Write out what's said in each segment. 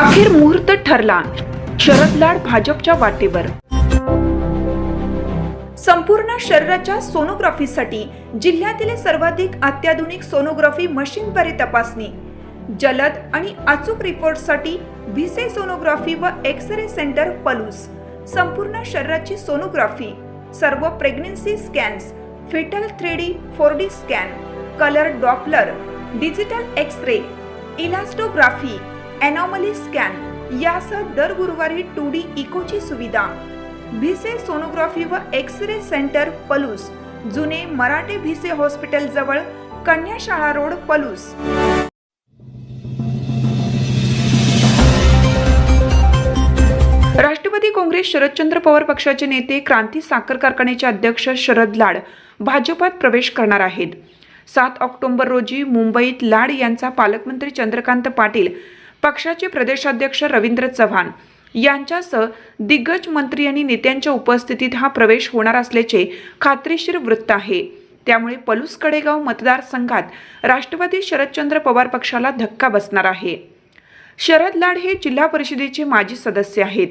अखेर मुहूर्त ठरला. शरद लाड भाजपच्या वाटेवर. संपूर्ण शरीराच्या सोनोग्राफीसाठी जिल्ह्यातील सर्वाधिक अत्याधुनिक सोनोग्राफी मशीनद्वारे तपासणी. जलद आणि अचूक रिपोर्टसाठी भिसे सोनोग्राफी व एक्स रे सेंटर पलूस. संपूर्ण शरीराची सोनोग्राफी सर्व pregnancy scans fetal three D four D scan colour Doppler digital X ray elastography anomaly scan यासह दर गुरुवारी टू डी इकोची सुविधा. भिसे सोनोग्राफी व एक्स रे सेंटर पलूस. जुने मराठे भिसे हॉस्पिटल जवळ कन्याशाळा रोड पलूस. राष्ट्रवादी काँग्रेस शरदचंद्र पवार पक्षाचे नेते क्रांती साखर कारखान्याचे अध्यक्ष शरद लाड भाजपात प्रवेश करणार आहेत. सात ऑक्टोबर रोजी मुंबईत लाड यांचा पालकमंत्री चंद्रकांत पाटील पक्षाचे प्रदेशाध्यक्ष रवींद्र चव्हाण यांच्यासह दिग्गज मंत्री आणि नेत्यांच्या उपस्थितीत हा प्रवेश होणार असल्याचे खात्रीशीर वृत्त आहे. त्यामुळे पलूस कडेगाव मतदारसंघात राष्ट्रवादी शरदचंद्र पवार पक्षाला धक्का बसणार आहे. शरद लाड हे जिल्हा परिषदेचे माजी सदस्य आहेत.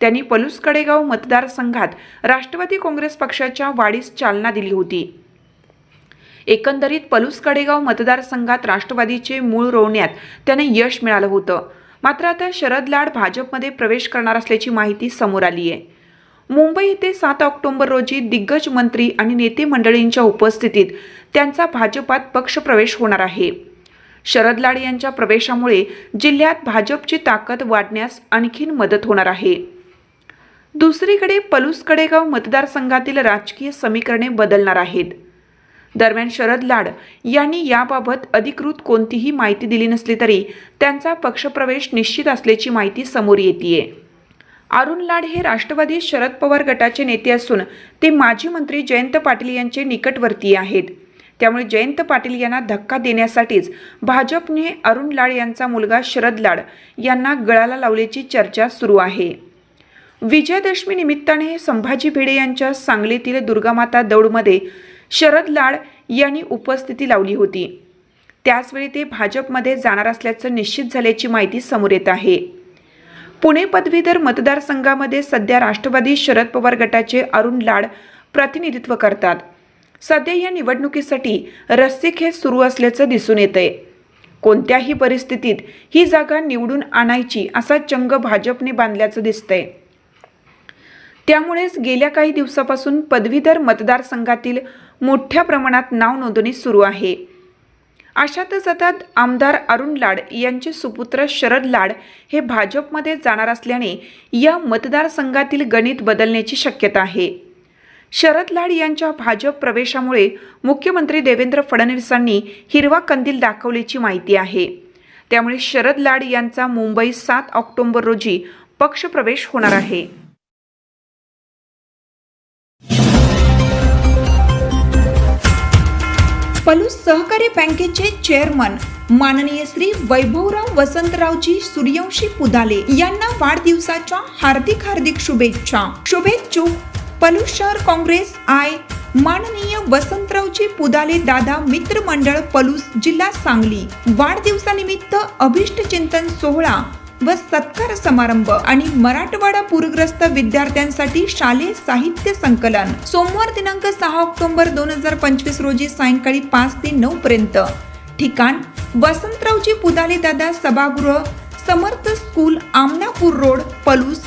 त्यांनी पलूस कडेगाव मतदारसंघात राष्ट्रवादी काँग्रेस पक्षाच्या वाढीस चालना दिली होती. एकंदरीत पलूस कडेगाव मतदारसंघात राष्ट्रवादीचे मूळ रोवण्यात त्याने यश मिळालं होतं. मात्र आता शरद लाड भाजपमध्ये प्रवेश करणार असल्याची माहिती समोर आली आहे. मुंबई येथे सात ऑक्टोबर रोजी दिग्गज मंत्री आणि नेते मंडळींच्या उपस्थितीत त्यांचा भाजपात पक्षप्रवेश होणार आहे. शरद लाड यांच्या प्रवेशामुळे जिल्ह्यात भाजपची ताकद वाढण्यास आणखीन मदत होणार आहे. दुसरीकडे पलूस कडेगाव मतदारसंघातील राजकीय समीकरणे बदलणार आहेत. दरम्यान शरद लाड यांनी याबाबत अधिकृत कोणतीही माहिती दिली नसली तरी त्यांचा पक्षप्रवेश निश्चित असल्याची माहिती समोर येते अरुण लाड हे राष्ट्रवादी शरद पवार गटाचे नेते असून ते माजी मंत्री जयंत पाटील यांचे निकटवर्तीय आहेत. त्यामुळे जयंत पाटील यांना धक्का देण्यासाठीच भाजपने अरुण लाड यांचा मुलगा शरद लाड यांना गळाला लावल्याची चर्चा सुरू आहे. विजयादशमी निमित्ताने संभाजी भिडे यांच्या सांगलीतील दुर्गामाता दौडमध्ये शरद लाड यांनी उपस्थिती लावली होती. त्याचवेळी ते भाजपमध्ये जाणार असल्याचं निश्चित झाल्याची माहिती समोर येत आहे. पुणे पदवीधर मतदारसंघामध्ये सध्या राष्ट्रवादी शरद पवार गटाचे अरुण लाड प्रतिनिधित्व करतात. सध्या या निवडणुकीसाठी रस्सीखेच सुरू असल्याचं दिसून येतंय. कोणत्याही परिस्थितीत ही जागा निवडून आणायची असा चंग भाजपने बांधल्याचं दिसतंय. त्यामुळेच गेल्या काही दिवसापासून पदवीधर मतदारसंघातील मोठ्या प्रमाणात नाव नोंदणी सुरू आहे. अशातच आता आमदार अरुण लाड यांचे सुपुत्र शरद लाड हे भाजपमध्ये जाणार असल्याने या मतदारसंघातील गणित बदलण्याची शक्यता आहे. शरद लाड यांच्या भाजप प्रवेशामुळे मुख्यमंत्री देवेंद्र फडणवीसांनी हिरवा कंदील दाखवल्याची माहिती आहे. त्यामुळे शरद लाड यांचा मुंबई सात ऑक्टोबर रोजी पक्षप्रवेश होणार आहे. पलूस सहकारी बँकेचे चेअरमन माननीय श्री वैभवराव वसंतरावजी सूर्यवंशी पुदाले यांना वाढदिवसाच्या हार्दिक हार्दिक शुभेच्छा. शुभेच्छुक पलूस शहर काँग्रेस आय माननीय वसंतरावजी पुदाले दादा मित्र मंडळ पलूस जिल्हा सांगली. वाढदिवसानिमित्त अभिष्ट चिंतन सोहळा व सत्कार समारंभ आणि मराठवाडा पूरग्रस्त विद्यार्थ्यांसाठी शालेय साहित्य संकलन. सोमवार दिनांक सहा ऑक्टोबर दोन हजार पंचवीस रोजी सायंकाळी पाच ते नऊ पर्यंत. ठिकाण वसंतरावजी पुदाले दादा सभागृह समर्थ स्कूल आमनापूर रोड पलूस